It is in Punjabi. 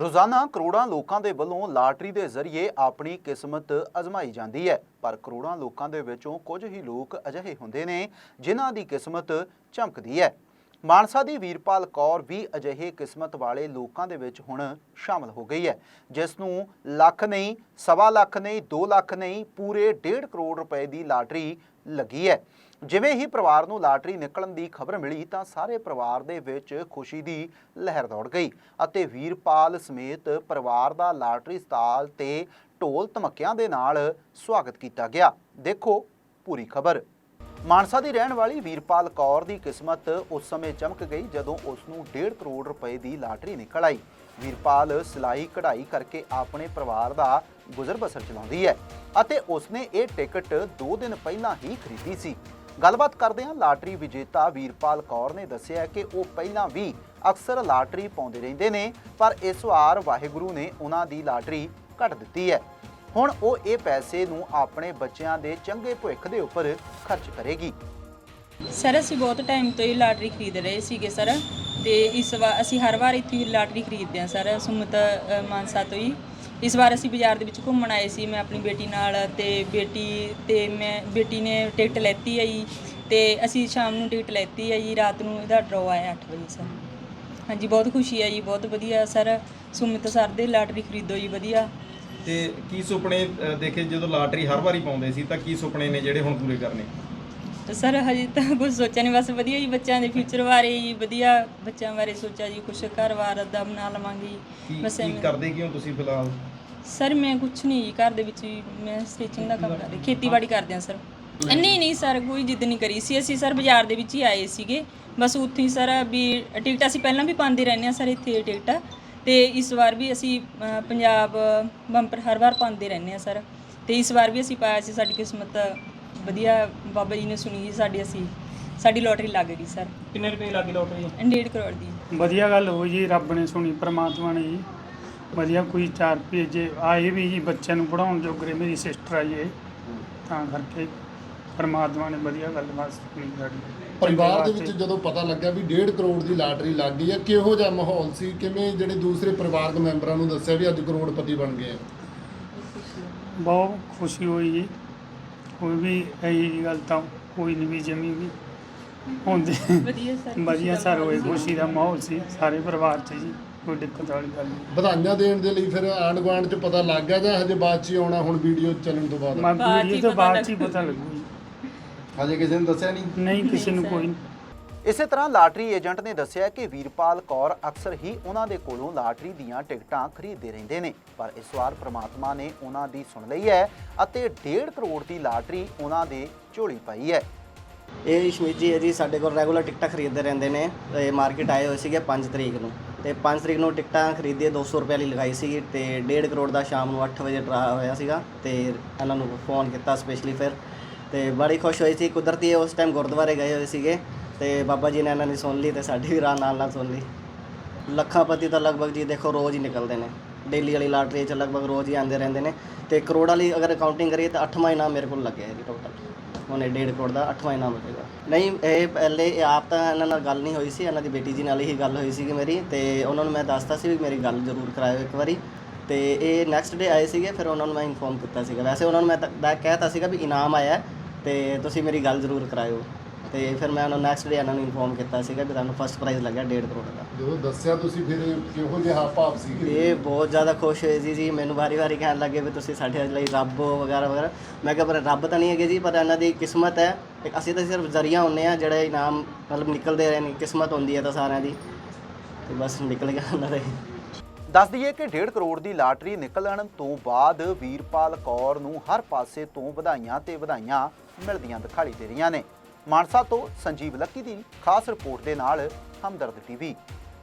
ਰੋਜ਼ਾਨਾ ਕਰੋੜਾਂ ਲੋਕਾਂ ਦੇ ਵੱਲੋਂ ਲਾਟਰੀ ਦੇ ਜ਼ਰੀਏ ਆਪਣੀ ਕਿਸਮਤ ਅਜ਼ਮਾਈ ਜਾਂਦੀ ਹੈ। ਪਰ ਕਰੋੜਾਂ ਲੋਕਾਂ ਦੇ ਵਿੱਚੋਂ ਕੁਝ ਹੀ ਲੋਕ ਅਜਿਹੇ ਹੁੰਦੇ ਨੇ ਜਿਨ੍ਹਾਂ ਦੀ ਕਿਸਮਤ ਚਮਕਦੀ ਹੈ। ਮਾਨਸਾ ਦੀ ਵੀਰਪਾਲ ਕੌਰ ਵੀ ਅਜਿਹੇ ਕਿਸਮਤ ਵਾਲੇ ਲੋਕਾਂ ਦੇ ਵਿੱਚ ਹੁਣ ਸ਼ਾਮਲ ਹੋ ਗਈ ਹੈ। ਜਿਸ ਨੂੰ ਲੱਖ ਨਹੀਂ, ਸਵਾ ਲੱਖ ਨਹੀਂ 2 ਲੱਖ ਨਹੀਂ, ਪੂਰੇ 1.5 ਕਰੋੜ ਰੁਪਏ ਦੀ ਲਾਟਰੀ ਲੱਗੀ ਹੈ। ਜਿਵੇਂ ਹੀ ਪਰਿਵਾਰ ਨੂੰ ਲਾਟਰੀ ਨਿਕਲਣ ਦੀ ਖਬਰ ਮਿਲੀ ਤਾਂ ਸਾਰੇ ਪਰਿਵਾਰ ਦੇ ਵਿੱਚ ਖੁਸ਼ੀ ਦੀ ਲਹਿਰ ਦੌੜ ਗਈ ਅਤੇ ਵੀਰਪਾਲ ਸਮੇਤ ਪਰਿਵਾਰ ਦਾ ਲਾਟਰੀ ਸਟਾਲ ਤੇ ਢੋਲ ਧਮਕਿਆਂ ਦੇ ਨਾਲ ਸਵਾਗਤ ਕੀਤਾ ਗਿਆ। ਦੇਖੋ ਪੂਰੀ ਖਬਰ। ਮਾਨਸਾ ਦੀ ਰਹਿਣ ਵਾਲੀ ਵੀਰਪਾਲ ਕੌਰ ਦੀ ਕਿਸਮਤ ਉਸ ਸਮੇਂ ਚਮਕ ਗਈ ਜਦੋਂ ਉਸ ਨੂੰ 1.5 ਕਰੋੜ ਰੁਪਏ ਦੀ ਲਾਟਰੀ ਨਿਕਲ ਆਈ। ਵੀਰਪਾਲ ਸਿਲਾਈ ਕਢਾਈ ਕਰਕੇ ਆਪਣੇ ਪਰਿਵਾਰ ਦਾ ਗੁਜ਼ਰ ਬਸਰ ਚਲਾਉਂਦੀ ਹੈ ਅਤੇ ਉਸਨੇ ਇਹ ਟਿਕਟ 2 ਦਿਨ ਪਹਿਲਾਂ ਹੀ ਖਰੀਦੀ ਸੀ। ਗੱਲਬਾਤ ਕਰਦੇ ਹਾਂ ਲਾਟਰੀ ਵਿਜੇਤਾ ਵੀਰਪਾਲ ਕੌਰ ਨੇ ਦੱਸਿਆ ਕਿ ਉਹ ਪਹਿਲਾਂ ਵੀ ਅਕਸਰ ਲਾਟਰੀ ਪਾਉਂਦੇ ਰਹਿੰਦੇ ਨੇ, ਪਰ ਇਸ ਵਾਰ ਵਾਹਿਗੁਰੂ ਨੇ ਉਹਨਾਂ ਦੀ ਲਾਟਰੀ ਕੱਟ ਦਿੱਤੀ ਹੈ। ਹੁਣ ਉਹ ਇਹ ਪੈਸੇ ਨੂੰ ਆਪਣੇ ਬੱਚਿਆਂ ਦੇ ਚੰਗੇ ਭਵਿੱਖ ਦੇ ਉੱਪਰ ਖਰਚ ਕਰੇਗੀ। ਸਰ ਅਸੀਂ ਬਹੁਤ ਟਾਈਮ ਤੋਂ ਹੀ ਲਾਟਰੀ ਖਰੀਦ ਰਹੇ ਸੀਗੇ ਸਰ ਤੇ ਇਸ ਵਾਰ ਅਸੀਂ ਹਰ ਵਾਰ ਇੱਥੇ ਲਾਟਰੀ ਖਰੀਦਦੇ ਹਾਂ ਸਰ ਸੁਮਤ ਮਾਨਸਾ ਤੋਂ ਹੀ। ਇਸ ਵਾਰ ਅਸੀਂ ਬਾਜ਼ਾਰ ਦੇ ਵਿੱਚ ਘੁੰਮਣ ਆਏ ਸੀ ਮੈਂ ਆਪਣੀ ਬੇਟੀ ਨਾਲ ਤੇ ਬੇਟੀ ਤੇ ਮੈਂ ਬੇਟੀ ਨੇ ਟਿਕਟ ਲੈਤੀ ਹੈ ਜੀ ਤੇ ਅਸੀਂ ਸ਼ਾਮ ਨੂੰ ਟਿਕਟ ਲੈਤੀ ਹੈ ਜੀ ਰਾਤ ਨੂੰ ਇਹਦਾ ਡਰਾਅ ਆਇਆ 8 ਵਜੇ ਸਰ। ਹਾਂਜੀ ਬਹੁਤ ਖੁਸ਼ੀ ਹੈ ਜੀ ਬਹੁਤ ਵਧੀਆ ਸਰ। ਸੁਮਿਤ ਸਰ ਦੇ ਲਾਟਰੀ ਖਰੀਦੋ ਜੀ ਵਧੀਆ। ਤੇ ਕੀ ਸੁਪਨੇ ਅ, ਦੇਖੇ ਜਦੋਂ ਲਾਟਰੀ ਹਰ ਵਾਰੀ ਪਾਉਂਦੇ ਸੀ ਤਾਂ ਕੀ ਸੁਪਨੇ ਨੇ ਜਿਹੜੇ ਹੁਣ ਪੂਰੇ ਕਰਨੇ? ਤੇ ਸਰ ਹਜੇ ਤਾਂ ਕੁਝ ਸੋਚਿਆ ਨਹੀਂ ਬਸ ਵਧੀਆ ਜੀ ਬੱਚਿਆਂ ਦੇ ਫਿਊਚਰ ਬਾਰੇ ਜੀ ਵਧੀਆ ਬੱਚਿਆਂ ਬਾਰੇ ਸੋਚਿਆ ਜੀ ਕੁਝ ਘਰ-ਬਾਰ ਦਾ ਬਣਾ ਲਵਾਂਗੇ। ਕੀ ਬਸ ਕੀ ਐਵੇਂ। ਕਰਦੇ ਕਿਉਂ ਤੁਸੀਂ ਫਿਲਹਾਲ? ਸਰ ਮੈਂ ਕੁਝ ਨਹੀਂ ਜੀ ਘਰ ਦੇ ਵਿੱਚ ਹੀ ਮੈਂ ਸਟਿਚਿੰਗ ਦਾ ਕੰਮ ਕਰਦੀ ਖੇਤੀਬਾੜੀ ਕਰਦੇ ਹਾਂ ਸਰ। ਨਹੀਂ ਨਹੀਂ ਸਰ ਕੋਈ ਜਿੱਦ ਨਹੀਂ ਕਰੀ ਸੀ। ਅਸੀਂ ਸਰ ਬਾਜ਼ਾਰ ਦੇ ਵਿੱਚ ਹੀ ਆਏ ਸੀਗੇ। ਬਸ ਉੱਥੇ ਹੀ ਸਰ ਵੀ ਟਿਕਟ ਅਸੀਂ ਪਹਿਲਾਂ ਵੀ ਪਾਉਂਦੇ ਰਹਿੰਦੇ ਹਾਂ ਸਰ ਇੱਥੇ ਟਿਕਟ। ਤੇ ਇਸ ਵਾਰ ਵੀ ਅਸੀਂ ਅ, ਪੰਜਾਬ ਬੰਪਰ ਹਰ ਵਾਰ ਪਾਉਂਦੇ ਰਹਿੰਦੇ ਹਾਂ ਸਰ। ਤੇ ਇਸ ਵਾਰ ਵੀ ਅਸੀਂ ਪਾਇਆ ਸੀ ਸਾਡੀ ਕਿਸਮਤ ਵਧੀਆ ਬਾਬਾ ਜੀ ਨੇ ਸੁਣੀ ਜੀ ਸਾਡੀ ਅਸੀਂ ਸਾਡੀ ਲੋਟਰੀ ਲੱਗ ਗਈ ਸਰ ਕਿੰਨੇ ਰੁਪਏ ਲੱਗੀ ਲੋਟਰੀ 1.5 ਕਰੋੜ ਦੀ। ਵਧੀਆ ਗੱਲ ਹੋਈ ਜੀ ਰੱਬ ਨੇ ਸੁਣੀ ਪ੍ਰਮਾਤਮਾ ਨੇ ਜੀ। ਵਧੀਆ ਕੋਈ ਚਾਰ ਰੁਪਏ ਜੇ ਆਏ ਵੀ ਜੀ ਬੱਚਿਆਂ ਨੂੰ ਪੜਾਉਣ ਜੋਗਰੇ ਮੇਰੀ ਸਿਸਟਰ ਆਈ ਹੈ ਤਾਂ ਕਰਕੇ ਪ੍ਰਮਾਤਮਾ ਨੇ ਵਧੀਆ ਗੱਲ ਬਾਤ ਸੁਣੀ ਸਾਡੀ। ਪਰਿਵਾਰ ਦੇ ਵਿੱਚ ਜਦੋਂ ਪਤਾ ਲੱਗਾ ਵੀ 1.5 ਕਰੋੜ ਦੀ ਲਾਟਰੀ ਲੱਗ ਗਈ ਹੈ ਕਿਹੋ ਜਿਹਾ ਮਾਹੌਲ ਸੀ? ਕਿਵੇਂ ਜਿਹੜੇ ਦੂਸਰੇ ਪਰਿਵਾਰਕ ਮੈਂਬਰਾਂ ਨੂੰ ਦੱਸਿਆ ਵੀ ਅੱਜ ਕਰੋੜਪਤੀ ਬਣ ਗਏ ਆ? ਬਹੁਤ ਖੁਸ਼ੀ ਹੋਈ ਜੀ। ਕੋਈ ਵੀ ਇਹੀ ਗੱਲ ਤਾਂ ਕੋਈ ਨਹੀਂ ਵੀ ਜਮੀ ਵੀ ਹੁੰਦੀ। ਵਧੀਆ ਸਰ ਵਧੀਆ ਸਰ ਹੋਏ ਖੁਸ਼ੀ ਦਾ ਮਾਹੌਲ ਸੀ ਸਾਰੇ ਪਰਿਵਾਰ 'ਚ ਜੀ ਕੋਈ ਦਿੱਕਤ ਵਾਲੀ ਗੱਲ ਨਹੀਂ ਵਧਾਈਆਂ ਦੇਣ ਦੇ ਲਈ ਫਿਰ ਆਂਢ ਗੁਆਂਢ 'ਚ ਪਤਾ ਲੱਗ ਗਿਆ ਜਾਂ ਹਜੇ ਬਾਅਦ 'ਚ ਹੀ ਆਉਣਾ ਹੁਣ ਵੀਡੀਓ ਚੱਲਣ ਤੋਂ ਬਾਅਦ? ਮੈਂ ਬਾਅਦ 'ਚ ਹੀ ਵੀਡੀਓ ਤੋਂ ਪਤਾ ਬਾਅਦ 'ਚ ਹੀ ਪਤਾ ਲੱਗੂ ਹਜੇ ਕਿਸੇ ਨੂੰ ਦੱਸਿਆ ਨਹੀਂ ਨਹੀਂ ਕਿਸੇ ਨੂੰ। ਕੋਈ ਇਸੇ ਤਰ੍ਹਾਂ ਲਾਟਰੀ ਏਜੰਟ ਨੇ ਦੱਸਿਆ ਕਿ ਵੀਰਪਾਲ ਕੌਰ ਅਕਸਰ ਹੀ ਉਹਨਾਂ ਦੇ ਕੋਲੋਂ ਲਾਟਰੀ ਦੀਆਂ ਟਿਕਟਾਂ ਖਰੀਦਦੇ ਰਹਿੰਦੇ ਨੇ, ਪਰ ਇਸ ਵਾਰ ਪ੍ਰਮਾਤਮਾ ਨੇ ਉਹਨਾਂ ਦੀ ਸੁਣ ਲਈ ਹੈ ਅਤੇ 1.5 ਕਰੋੜ ਦੀ ਲਾਟਰੀ ਉਹਨਾਂ ਦੇ ਝੋਲੀ ਪਾਈ ਹੈ। ਇਹ ਇਸ਼ਮੀਤ ਜੀ ਹੈ ਜੀ ਸਾਡੇ ਕੋਲ ਰੈਗੂਲਰ ਟਿਕਟਾਂ ਖਰੀਦਦੇ ਰਹਿੰਦੇ ਨੇ। ਤੇ ਮਾਰਕੀਟ ਆਏ ਹੋਏ ਸੀਗੇ 5 ਤਰੀਕ ਨੂੰ। ਤੇ 5 ਤਰੀਕ ਨੂੰ ਟਿਕਟਾਂ ਖਰੀਦੀਆਂ 200 ਰੁਪਏ ਲਈ ਲਗਾਈ ਸੀਗੀ ਤੇ 1.5 ਕਰੋੜ ਦਾ ਸ਼ਾਮ ਨੂੰ 8 ਵਜੇ ਡਰਾ ਹੋਇਆ ਸੀਗਾ ਤੇ ਇਹਨਾਂ ਨੂੰ ਫੋਨ ਕੀਤਾ ਸਪੈਸ਼ਲੀ ਫਿਰ। ਤੇ ਬੜੀ ਖੁਸ਼ ਹੋਈ ਸੀ। ਕੁਦਰਤੀ ਇਹ ਉਸ ਟਾਈਮ ਗੁਰਦੁਆਰੇ ਗਏ ਹੋਏ ਸੀਗੇ। ਤੇ ਬਾਬਾ ਜੀ ਨੇ ਇਹਨਾਂ ਦੀ ਸੁਣ ਲਈ ਤੇ ਸਾਡੀ ਵੀ ਰਾਹ ਨਾਲ ਨਾਲ ਸੁਣ ਲਈ। ਲੱਖਾਂ ਪਤੀ ਤਾਂ ਲਗਭਗ ਜੀ ਦੇਖੋ ਰੋਜ਼ ਹੀ ਨਿਕਲਦੇ ਨੇ। ਡੇਲੀ ਵਾਲੀ ਲਾਟਰੀ 'ਚ ਲਗਭਗ ਰੋਜ਼ ਹੀ ਆਉਂਦੇ ਰਹਿੰਦੇ ਨੇ ਤੇ ਕਰੋੜਾਂ ਲਈ ਅਗਰ ਅਕਾਊਂਟਿੰਗ ਕਰੀਏ ਤਾਂ 8ਵਾਂ ਇਨਾਮ ਮੇਰੇ ਕੋਲ ਲੱਗਿਆ ਜੀ ਟੋਟਲ ਉਹਨੇ 1.5 ਕਰੋੜ ਦਾ 8ਵਾਂ ਇਨਾਮ ਮਿਲੇਗਾ ਨਹੀਂ, ਇਹ ਪਹਿਲੇ ਇਹ ਆਪ ਤਾਂ ਇਹਨਾਂ ਨਾਲ ਗੱਲ ਨਹੀਂ ਹੋਈ ਸੀ, ਇਹਨਾਂ ਦੀ ਬੇਟੀ ਜੀ ਨਾਲ ਹੀ ਗੱਲ ਹੋਈ ਸੀਗੀ ਮੇਰੀ ਤੇ ਉਹਨਾਂ ਨੂੰ ਮੈਂ ਦੱਸਤਾ ਸੀ ਵੀ ਮੇਰੀ ਗੱਲ ਜ਼ਰੂਰ ਕਰਾਇਓ ਇੱਕ ਵਾਰੀ। ਤੇ ਇਹ ਨੈਕਸਟ ਡੇ ਆਏ ਸੀਗੇ, ਫਿਰ ਉਹਨਾਂ ਨੂੰ ਮੈਂ ਇਨਫੋਰਮ ਕੀਤਾ ਸੀਗਾ। ਵੈਸੇ ਉਹਨਾਂ ਨੂੰ ਮੈਂ ਤਾਂ ਦਾ ਕਹਿਤਾ ਸੀਗਾ ਵੀ ਇਨਾਮ ਆਇਆ ਹੈ ਤੇ ਤੁਸੀਂ ਮੇਰੀ ਗੱਲ ਜ਼ਰੂਰ ਕਰਾਇਓ। ਤੇ ਫਿਰ ਮੈਂ ਉਹਨਾਂ ਨੈਕਸਟ ਡੇ ਇਹਨਾਂ ਨੂੰ ਇਨਫੋਰਮ ਕੀਤਾ ਸੀਗਾ ਵੀ ਤੁਹਾਨੂੰ ਫਸਟ ਪ੍ਰਾਈਜ਼ ਲੱਗਿਆ 1.5 ਕਰੋੜ ਦਾ। ਜਦੋਂ ਦੱਸਿਆ ਤੁਸੀਂ ਫਿਰ ਕਿਹੋ ਜਿਹਾ ਭਾਵ ਸੀ ਇਹ ਬਹੁਤ ਜ਼ਿਆਦਾ ਖੁਸ਼ ਹੋਏ ਸੀ ਜੀ ਮੈਨੂੰ ਵਾਰੀ ਵਾਰੀ ਕਹਿਣ ਲੱਗੇ ਵੀ ਤੁਸੀਂ ਸਾਡੇ ਲਈ ਰੱਬ ਹੋ ਵਗੈਰਾ ਵਗੈਰਾ। ਮੈਂ ਕਿਹਾ ਪਰ ਰੱਬ ਤਾਂ ਨਹੀਂ ਹੈਗੇ ਜੀ ਪਰ ਇਹਨਾਂ ਦੀ ਕਿਸਮਤ ਹੈ। ਅਸੀਂ ਤਾਂ ਸਿਰਫ ਜ਼ਰੀਆ ਹੁੰਨੇ ਆ ਜਿਹੜੇ ਇਨਾਮ ਮਤਲਬ ਨਿਕਲਦੇ ਰਹੇ ਨੇ ਕਿਸਮਤ ਹੁੰਦੀ ਹੈ ਤਾਂ ਸਾਰਿਆਂ ਦੀ। ਤੇ ਬਸ ਨਿਕਲ ਗਿਆ ਉਹਨਾਂ ਦੇ। ਦੱਸ ਦਈਏ ਕਿ 1.5 ਕਰੋੜ ਦੀ ਲਾਟਰੀ ਨਿਕਲਣ ਤੋਂ ਬਾਅਦ ਵੀਰਪਾਲ ਕੌਰ ਨੂੰ ਹਰ ਪਾਸੇ ਤੋਂ ਵਧਾਈਆਂ ਤੇ ਵਧਾਈਆਂ ਮਿਲਦੀਆਂ ਦਿਖਾਈ ਦੇ ਰਹੀਆਂ ਨੇ। ਮਾਨਸਾ ਤੋਂ ਸੰਜੀਵ ਲੱਕੀ ਦੀ ਖਾਸ ਰਿਪੋਰਟ ਦੇ ਨਾਲ ਹਮਦਰਦ ਟੀਵੀ।